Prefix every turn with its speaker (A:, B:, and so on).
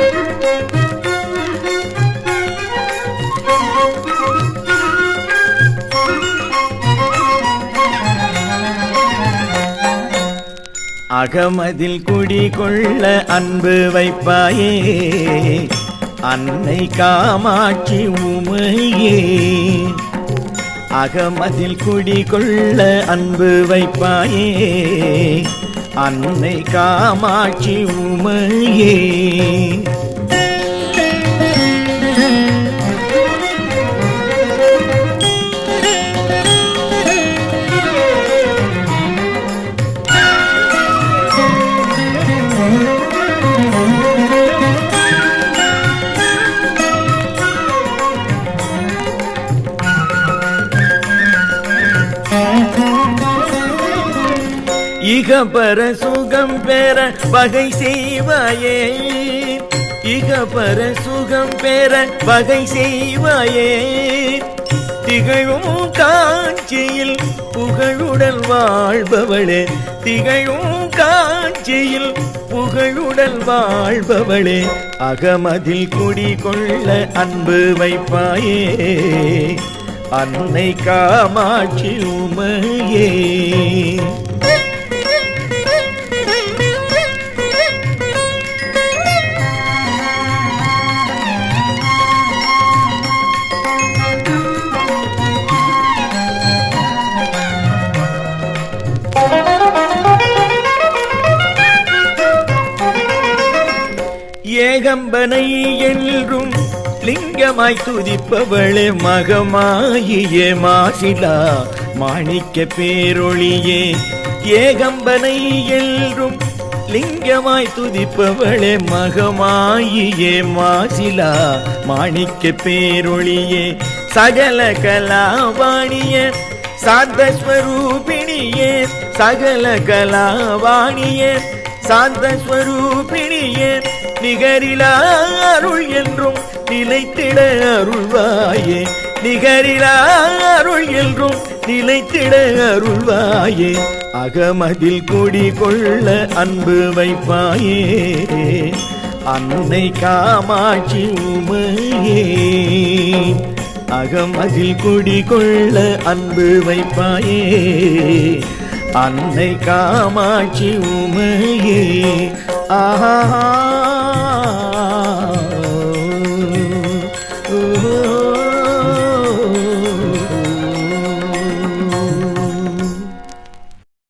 A: Música அகமதில் குடிகொள்ள அன்பு வைப்பாயே. அன்னை காமாட்சி உமையே. அகமதில் குடிகொள்ள அன்பு வைப்பாயே. அன்னை காமாட்சி உமையே. இகபர சுகம் பெற வகை செய்வாயே. இகபர சுகம் பெற வகை செய்வாயே. திகழும் காட்சியில் புகழுடல் வாழ்பவளே. திகழும் காட்சியில் புகழுடல் வாழ்பவளே. அகமதில் குடிகொள்ள அன்பு வைப்பாயே. அன்னை காமாட்சி உமையே. ஏகம்பனை என்றும் லிங்கமாய் துதிப்பவளே மகமாயியே மாசிலா மாணிக்க பேரொழியே. ஏகம்பனை என்றும் லிங்கமாய் துதிப்பவளே மகமாயியே மாசிலா மாணிக்க பேரொழியே. சகல கலாவாணிய சாந்தஸ்வரூபிணியே சகல கலாவாணிய சாந்தஸ்வரூபிணியே. நிகரிலா அருள் என்றும் நிலைத்திட அருள்வாயே. நிகரிலா அருள் என்றும் நிலைத்திட அருள்வாயே. அகமதில் குடி கொள்ள அன்பு வைப்பாயே. அன்னை காமாட்சி உமையே. அகமதில் குடி கொள்ள அன்பு வைப்பாயே. அன்னை காமாட்சி உமையே. ஆஹா हो